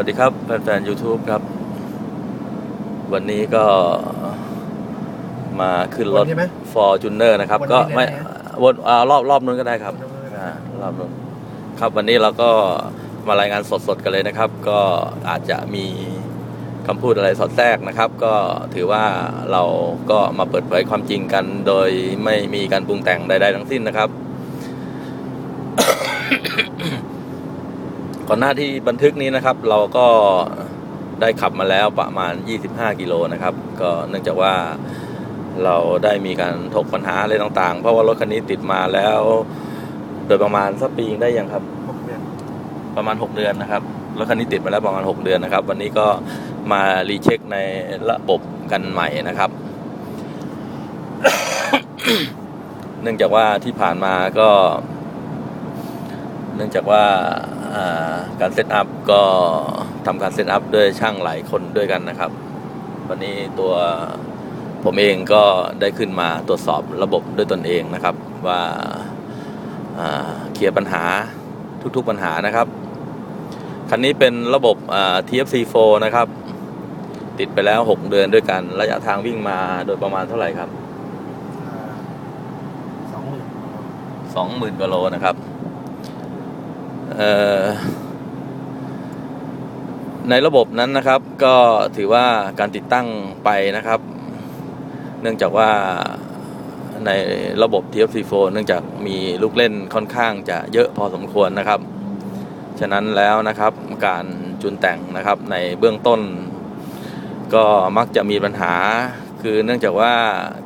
วัสดีครับแฟนๆ YouTube ครับ วันนี้ก็มาขึ้นรถวนใช่ไหม Fortuner นะครับ วนก็ที่ไหนไม่นะวนอ่ารอบรอบนู้นก็ได้ครับวนนู้นก็ได้อ่ารอบนู้นครับวันนี้เราก็มารายงานสดๆกันเลยนะครับ ก็อาจจะมีคำพูดอะไรสอดแทรกนะครับ ก็ถือว่าเราก็มาเปิดเผยความจริงกัน โดยไม่มีการปรุงแต่งใด ๆ ทั้งสิ้นนะครับ ก่อนหน้าที่บันทึกนี้นะครับ เราก็ได้ขับมาแล้วประมาณ 25 กิโลนะครับ ก็เนื่องจากว่าเราได้มีการถกปัญหาอะไรต่างๆ เพราะว่ารถคันนี้ติดมาแล้ว โดยประมาณสักปีได้ยังครับหกเดือนประมาณ 6 เดือนนะครับ รถคันนี้ติดมาแล้วประมาณ 6 เดือนนะครับ วันนี้ก็มารีเช็คในระบบกันใหม่นะครับ เนื่องจากว่าที่ผ่านมาก็ เนื่องจากว่าอ่า การเซตอัพก็ทำการเซตอัพด้วยช่างหลายคนด้วยกันนะครับ วันนี้ตัวผมเองก็ได้ขึ้นมาตรวจสอบระบบด้วยตนเองนะครับ ว่าอ่าเคลียร์ปัญหาทุกๆปัญหานะครับ คันนี้เป็นระบบอ่า TFC4 นะครับ ติดไปแล้ว 6 เดือนด้วยกันระยะทางวิ่งมาโดยประมาณเท่าไหร่ครับอ่าสองหมื่นสองหมื่นกว่าโลนะครับเอ่อ ในระบบนั้นนะครับก็ถือว่าการติดตั้งไปนะครับ เนื่องจากว่าในระบบ TFC4 เนื่องจากมีลูกเล่นค่อนข้างจะเยอะพอสมควรนะครับ ฉะนั้นแล้วนะครับการจูนแต่งนะครับในเบื้องต้น ก็มักจะมีปัญหาคือเนื่องจากว่า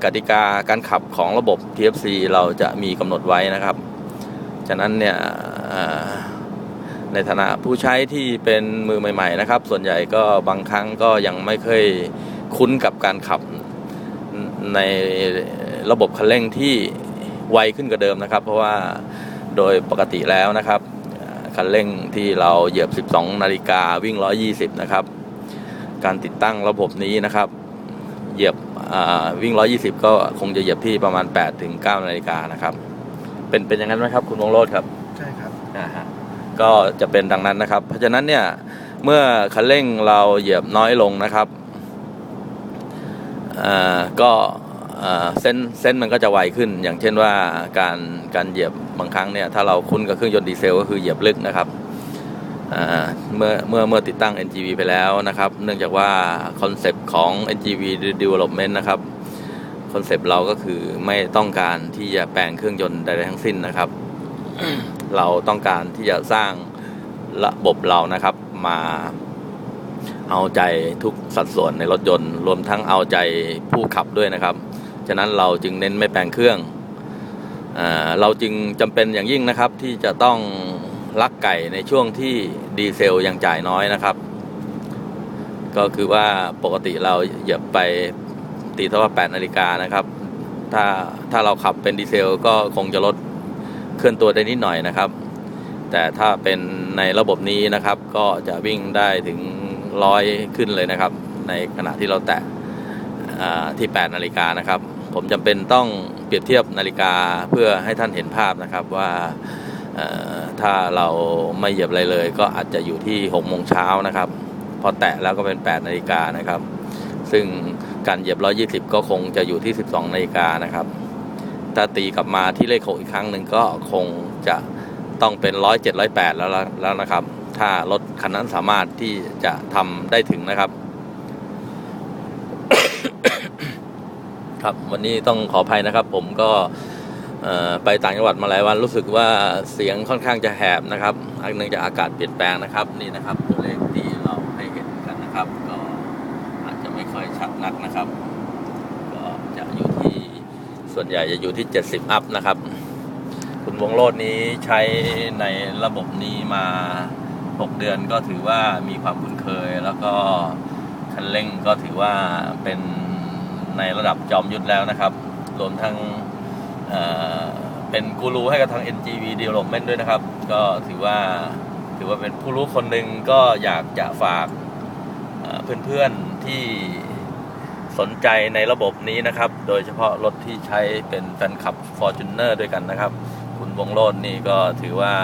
กติกาการขับของระบบ TFC เราจะมีกำหนดไว้นะครับ ฉะนั้นเนี่ย ในฐานะผู้ใช้ที่เป็นมือใหม่ ๆ นะครับ ส่วนใหญ่ก็บางครั้งก็ยังไม่เคยคุ้นกับการขับในระบบคันเร่งที่ไวขึ้นกว่าเดิมนะครับ เพราะว่าโดยปกติแล้วนะครับอ่าคันเร่งที่เราเหยียบ 12 นาฬิกาวิ่ง 120 นะครับ การติดตั้งระบบนี้นะครับ เหยียบอ่าวิ่ง 120 ก็คงจะเหยียบที่ประมาณ 8 ถึง 9 นาฬิกานะครับ เป็นเป็นอย่างนั้นไหมครับ คุณวงโรธครับ ใช่ครับอ่าฮะ ก็จะเป็นดังนั้นนะครับ เพราะฉะนั้นเนี่ยเมื่อคันเร่งเราเหยียบน้อยลงนะครับอ่าก็อ่าเส้นเส้นมันก็จะไวขึ้น อย่างเช่นว่าการการเหยียบบางครั้งเนี่ยถ้าเราคุ้นกับเครื่องยนต์ดีเซลก็คือเหยียบลึกนะครับอ่าเมื่อเมื่อเมื่อติดตั้ง NGV ไปแล้วนะครับ เนื่องจากว่าคอนเซปต์ของ NGV Development นะครับคอนเซปต์เราก็คือไม่ต้องการที่จะแปลงเครื่องยนต์ใดๆทั้งสิ้นนะครับ เราต้องการที่จะสร้างระบบเรานะครับมาเอาใจทุกสัดส่วนในรถยนต์ รวมทั้งเอาใจผู้ขับด้วยนะครับ ฉะนั้นเราจึงเน้นไม่แปลงเครื่องอเราจึงจำเป็นอย่างยิ่งนะครับที่จะต้องลักไก่ในช่วงที่ดีเซลยังจ่ายน้อยนะครับ ก็คือว่าปกติเราเหยียบไปตีเท่าว่า8นาฬิกานะครับ ถ้าถ้าเราขับเป็นดีเซลก็คงจะลด เคลื่อนตัวได้นิดหน่อยนะครับ แต่ถ้าเป็นในระบบนี้นะครับ ก็จะวิ่งได้ถึงร้อยขึ้นเลยนะครับ ในขณะที่เราแตะที่ 8 นาฬิกานะครับ ผมจำเป็นต้องเปรียบเทียบนาฬิกาเพื่อให้ท่านเห็นภาพนะครับว่าถ้าเราไม่เหยียบอะไรเลย ก็อาจจะอยู่ที่6โมงเช้านะครับ พอแตะแล้วก็เป็น 8 นาฬิกานะครับ ซึ่งการเหยียบ 120 ก็คงจะอยู่ที่ 12 นาฬิกานะครับ ถ้าตีกลับมาที่เลขหกอีกครั้งหนึ่งก็คงจะต้องเป็นร้อยเจ็ดร้อยแปดแล้วแล้วนะครับ ถ้ารถคันนั้นสามารถที่จะทำได้ถึงนะครับ ครับวันนี้ต้องขออภัยนะครับ ผมก็ไปต่างจังหวัดมาหลายวันรู้สึกว่าเสียงค่อนข้างจะแหบนะครับเนื่องจากอากาศเปลี่ยนแปลงนะครับ นี่นะครับตัวเลขที่เราให้เห็นกันนะครับ ก็อาจจะไม่ค่อยชัดนักนะครับ ก็จะอยู่ที่ ส่วนใหญ่จะอยู่ที่ 70 อัพนะครับ คุณวงโรดนี้ใช้ในระบบนี้มา 6 เดือนก็ถือว่ามีความคุ้นเคย แล้วก็คันเร่งก็ถือว่าเป็นในระดับจอมยุทธแล้วนะครับ รวมทั้งเเป็นกูรูให้กับทาง NGV Development ด้วยนะครับ ก็ถือว่าถือว่าเป็นผู้รู้คนหนึ่งก็อยากจะฝากเอ่อเพื่อนๆที่ สนใจในระบบนี้นะครับ โดยเฉพาะรถที่ใช้เป็นแฟนคลับ Fortuner ด้วยกันนะครับ คุณวงโรจน์นี่ก็ถือว่า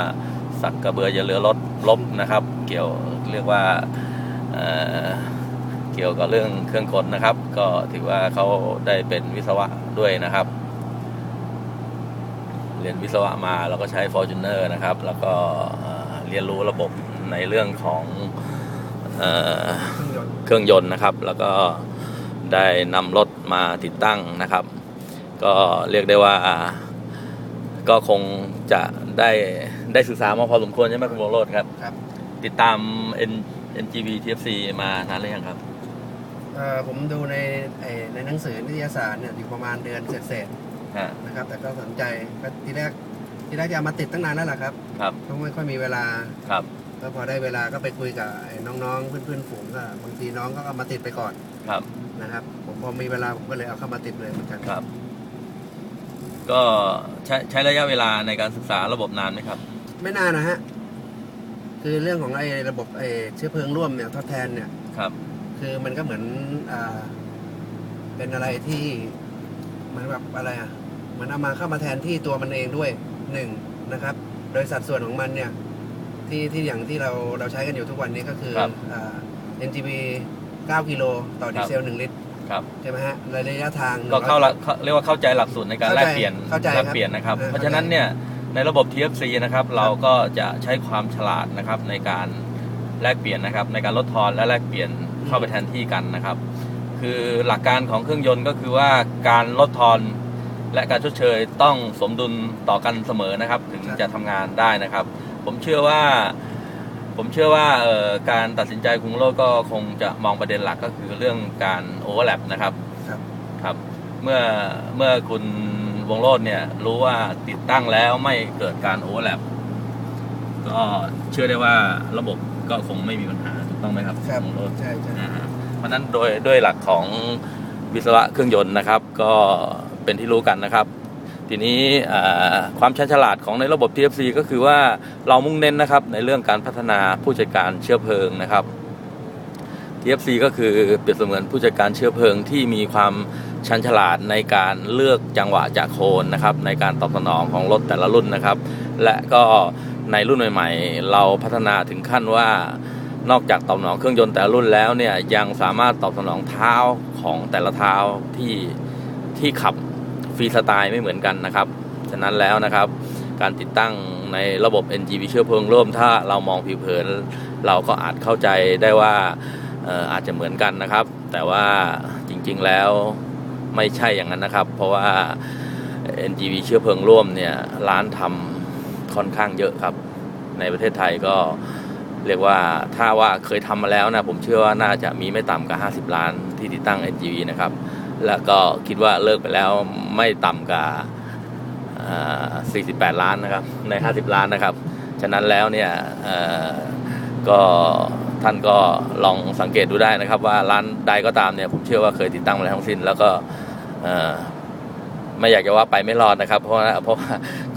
สักกระเบืออย่าเรือรถลบนะครับ เกี่ยวเรียกว่าเเกี่ยวกับเรื่องเครื่องกลนะครับ ก็ถือว่าเขาได้เป็นวิศวะด้วยนะครับ เรียนวิศวะมาแล้วก็ใช้ Fortuner นะครับ แล้วก็เอ่อเรียนรู้ระบบในเรื่องของเอเครื่องยนต์นะครับ แล้วก็ ได้นำรถมาติดตั้งนะครับ ก็เรียกได้ว่าก็คงจะได้ได้ศึกษามาพอสมควรใช่ไหมคุณวงโรจน์ครับ ครับ ติดตาม N NGV TFC มานานหรือยังครับเอ่อผมดูในไอ้ในหนังสือนิตยสารเนี่ยอยู่ประมาณเดือนเศษฮะๆนะครับ แต่ก็สนใจก็ทีแรกทีแรกจะเอามาติดตั้งนานแล้วล่ะครับครับเพราะไม่ค่อยมีเวลาครับก็พอได้เวลาก็ไปคุยกับไอ้น้องๆเพื่อนๆฝูงก็บางทีน้องก็เอามาติดไปก่อน ครับ นะครับผมพอมีเวลาผมก็เลยเอาเข้ามาติดเลยเหมือนกันครับ ก็ใช้ใช้ระยะเวลาในการศึกษาระบบนานไหมครับ ไม่นานนะฮะคือเรื่องของไอ้ระบบไอ้เชื้อเพลิงร่วมเนี่ยทดแทนเนี่ยครับ คือมันก็เหมือนอ่าเป็นอะไรที่เหมันแบบอะไรอะเหมันเอามาเข้ามาแทนที่ตัวมันเองด้วยหนึ่งนะครับ โดยสัดส่วนของมันเนี่ยที่ที่อย่างที่เราเราใช้กันอยู่ทุกวันนี้ก็คือครับ อ่า NGV 9กิโลต่อดีเซล 1 ลิตรครับใช่ไหมฮะในระยะทางก็เข้าละเข้าเรียกว่าเข้าใจหลักสูตรในการเข้าแลใจกเปลี่ยนเข้าใจแลกเปลี่ยนนะครับครับ เพราะฉะนั้นเนี่ยในระบบ TFC นะครับเราก็จะใช้ความฉลาดนะครับในการแลกเปลี่ยนนะครับ ในการลดทอนและแลกเปลี่ยนเข้าไปแทนที่กันนะครับ คือหลักการของเครื่องยนต์ก็คือว่าการลดทอนและการชดเชยต้องสมดุลต่อกันเสมอนะครับ ถึงจะทำงานได้นะครับ ผมเชื่อว่า ผมเชื่อว่าเอ่อการตัดสินใจคุงโลกก็คงจะมองประเด็นหลักก็คือเรื่องการโอเวอร์แลปนะครับครับครับเมื่อเมื่อคุณวงโรจน์เนี่ยรู้ว่าติดตั้งแล้วไม่เกิดการโอเวอร์แลปก็เชื่อได้ว่าระบบก็คงไม่มีปัญหาถูกต้องไหมครับครับวงโรจน์ใช่ใช่อ่าเพราะฉะนั้นโดยด้วยหลักของวิศวะเครื่องยนต์นะครับ ก็เป็นที่รู้กันนะครับ ทีนี้ความชันฉลาดของในระบบ TFC ก็คือว่าเรามุ่งเน้นนะครับในเรื่องการพัฒนาผู้จัดการเชื้อเพลิงนะครับ TFC ก็คือเปรียบเสมือนผู้จัดการเชื้อเพลิงที่มีความชันฉลาดในการเลือกจังหวะจากโคนนะครับในการตอบสนองของรถแต่ละรุ่นนะครับ และก็ในรุ่นใหม่ๆ เราพัฒนาถึงขั้นว่านอกจากตอบสนองเครื่องยนต์แต่ละรุ่นแล้วเนี่ยยังสามารถตอบสนองเท้าของแต่ละเท้าที่ที่ขับ ฟรีสไตล์ไม่เหมือนกันนะครับ ฉะนั้นแล้วนะครับ การติดตั้งในระบบ NGV เชื้อเพลิงร่วม ถ้าเรามองผิวเผิน เราก็อาจเข้าใจได้ว่าเอ่ออาจจะเหมือนกันนะครับ แต่ว่าจริงๆแล้วไม่ใช่อย่างนั้นนะครับ เพราะว่า NGV เชื้อเพลิงร่วมเนี่ยร้านทำค่อนข้างเยอะครับ ในประเทศไทยก็เรียกว่าถ้าว่าเคยทำมาแล้วนะ ผมเชื่อว่าน่าจะมีไม่ต่ำกว่า 50 ล้านที่ติดตั้ง NGV นะครับ แล้วก็คิดว่าเลิกไปแล้วไม่ต่ำกว่า48 ล้านนะครับใน 50 ล้านนะครับ ฉะนั้นแล้วเนี่ยก็ท่านก็ลองสังเกตดูได้นะครับ ว่าร้านใดก็ตามเนี่ยผมเชื่อว่าเคยติดตั้งมาแล้วทั้งสิ้น แล้วก็ไม่อยากจะว่าไปไม่รอดนะครับ เพราะว่าเพราะ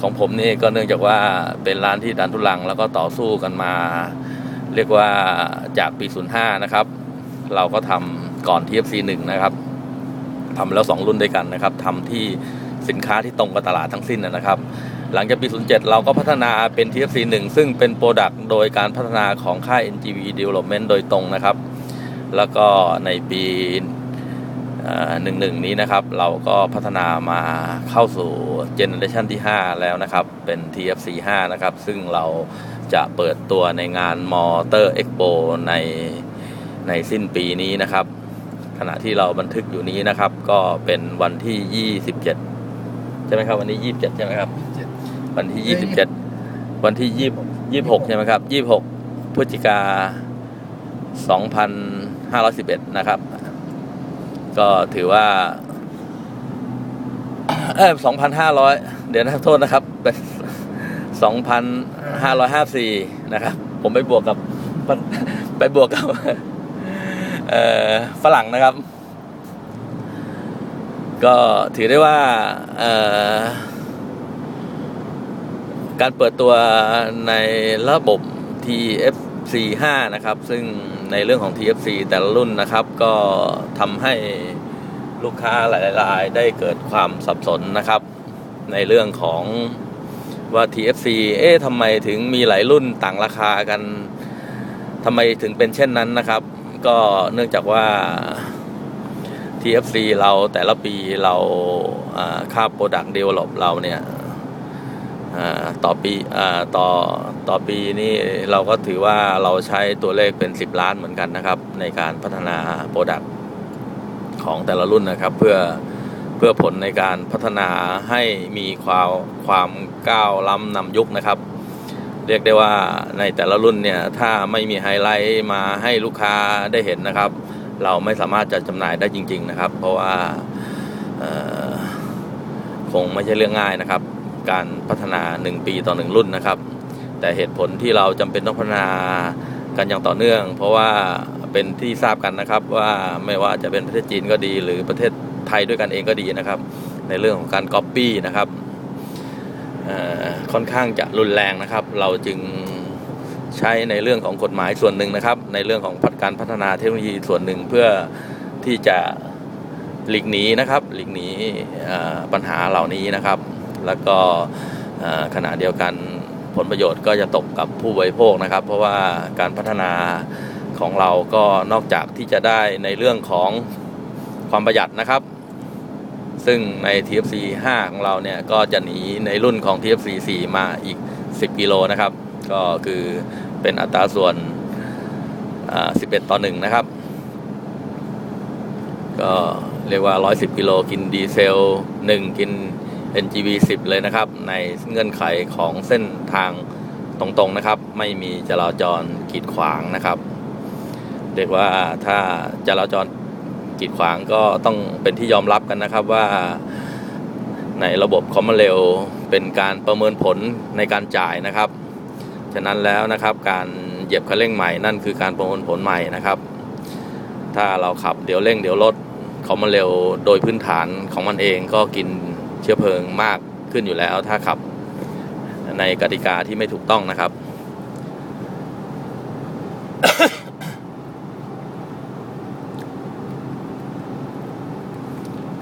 ของผมนี่ก็เนื่องจากว่าเป็นร้านที่ดันทุลัง แล้วก็ต่อสู้กันมา เรียกว่าจากปี 05 นะครับ เราก็ทำก่อน TFC 1 นะครับ ทำแล้ว 2 รุ่นด้วยกันนะครับทำที่สินค้าที่ตรงกับตลาดทั้งสิ้นนะครับ หลังจากปี 07 เราก็พัฒนาเป็น TFC 1 ซึ่งเป็นโปรดักต์โดยการพัฒนาของค่าย NGV Development โดยตรงนะครับ แล้วก็ในปีหนึ่งหนึ่งนี้นะครับ เราก็พัฒนามาเข้าสู่เจเนอเรชันที่ 5 แล้วนะครับ เป็น TFC 5 นะครับ ซึ่งเราจะเปิดตัวในงานมอเตอร์เอ็กโปในในสิ้นปีนี้นะครับ ขณะที่เราบันทึกอยู่นี้นะครับ ก็เป็นวันที่ 27 ใช่ไหมครับ วันนี้ 27 ใช่ไหมครับ วันที่ 27 วันที่ 20 26 ใช่ไหมครับ 26 พฤศจิกา 2511 นะครับ ก็ถือว่าเออ2,500 เดี๋ยวนะโทษนะครับ2,554 นะครับ ผมไปบวกกับไปบวกกับเอ่อ ฝรั่งนะครับ ก็ถือได้ว่าการเปิดตัวในระบบ TFC 5นะครับ ซึ่งในเรื่องของ TFC แต่ละรุ่นนะครับ ก็ทำให้ลูกค้าหลายๆรายได้เกิดความสับสนนะครับ ในเรื่องของว่า TFC เอ๊ะทำไมถึงมีหลายรุ่นต่างราคากันทำไมถึงเป็นเช่นนั้นนะครับ ก็เนื่องจากว่า TFC เราแต่ละปีเราอ่าค่า Product Develop เราเนี่ยต่อปีอต่อต่อปีนี่เราก็ถือว่าเราใช้ตัวเลขเป็น 10 ล้านเหมือนกันนะครับ ในการพัฒนา Product ของแต่ละรุ่นนะครับ เพื่อเพื่อผลในการพัฒนาให้มีความความก้าวล้ำนำยุคนะครับ เรียกได้ว่าในแต่ละรุ่นเนี่ยถ้าไม่มีไฮไลท์มาให้ลูกค้าได้เห็นนะครับ เราไม่สามารถจะจำหน่ายได้จริง ๆนะครับ เพราะว่าคงไม่ใช่เรื่องง่ายนะครับ การพัฒนา 1 ปีต่อ 1 รุ่นนะครับ แต่เหตุผลที่เราจำเป็นต้องพัฒนากันอย่างต่อเนื่อง เพราะว่าเป็นที่ทราบกันนะครับว่าไม่ว่าจะเป็นประเทศจีนก็ดี หรือประเทศไทยด้วยกันเองก็ดีนะครับ ในเรื่องของการก๊อปปี้นะครับ ค่อนข้างจะรุนแรงนะครับ เราจึงใช้ในเรื่องของกฎหมายส่วนหนึ่งนะครับ ในเรื่องของการพัฒนาเทคโนโลยีส่วนหนึ่งเพื่อที่จะหลีกหนีนะครับหลีกหนีปัญหาเหล่านี้นะครับ แล้วก็ขณะเดียวกันผลประโยชน์ก็จะตกกับผู้บริโภคนะครับ เพราะว่าการพัฒนาของเราก็นอกจากที่จะได้ในเรื่องของความประหยัดนะครับ ซึ่งใน TFC 5 ของเราเนี่ย ก็จะหนีในรุ่นของ TFC 4 มาอีก 10 กิโลนะครับ ก็คือเป็นอัตราส่วน 11 ต่อ 1 นะครับ ก็เรียกว่า 110 กิโลกินดีเซล 1 กิน NGV 10 เลยนะครับ ในเงื่อนไขของเส้นทางตรงๆนะครับ ไม่มีจราจรกีดขวางนะครับ เรียกว่าถ้าจราจร กีดขวางก็ต้องเป็นที่ยอมรับกันนะครับว่าในระบบคอมมอนเรลเป็นการประเมินผลในการจ่ายนะครับ ฉะนั้นแล้วนะครับการเหยียบคันเร่งใหม่นั่นคือการประเมินผลใหม่นะครับ ถ้าเราขับเดี๋ยวเร่งเดี๋ยวลดคอมมอนเรลโดยพื้นฐานของมันเองก็กินเชื้อเพลิงมากขึ้นอยู่แล้ว ถ้าขับในกติกาที่ไม่ถูกต้องนะครับ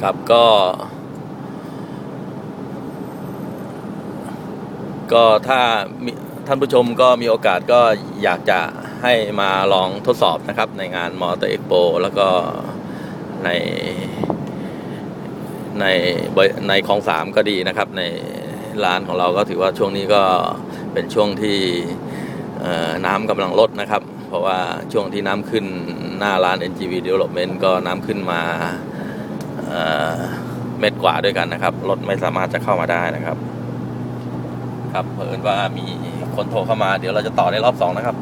ครับก็ ก็ถ้าท่านผู้ชมก็มีโอกาสก็อยากจะให้มาลองทดสอบนะครับ ในงานมอเตอร์เอ็กโปแล้วก็ในในในคลองสามก็ดีนะครับ ในร้านของเราก็ถือว่าช่วงนี้ก็เป็นช่วงที่น้ำกำลังลดนะครับ เพราะว่าช่วงที่น้ำขึ้นหน้าร้าน NGV Development ก็น้ำขึ้นมา เม็ดกว่าด้วยกันนะครับ รถไม่สามารถจะเข้ามาได้นะครับ ครับเผอิญว่ามีคนโทรเข้ามา เดี๋ยวเราจะต่อในรอบสองนะครับ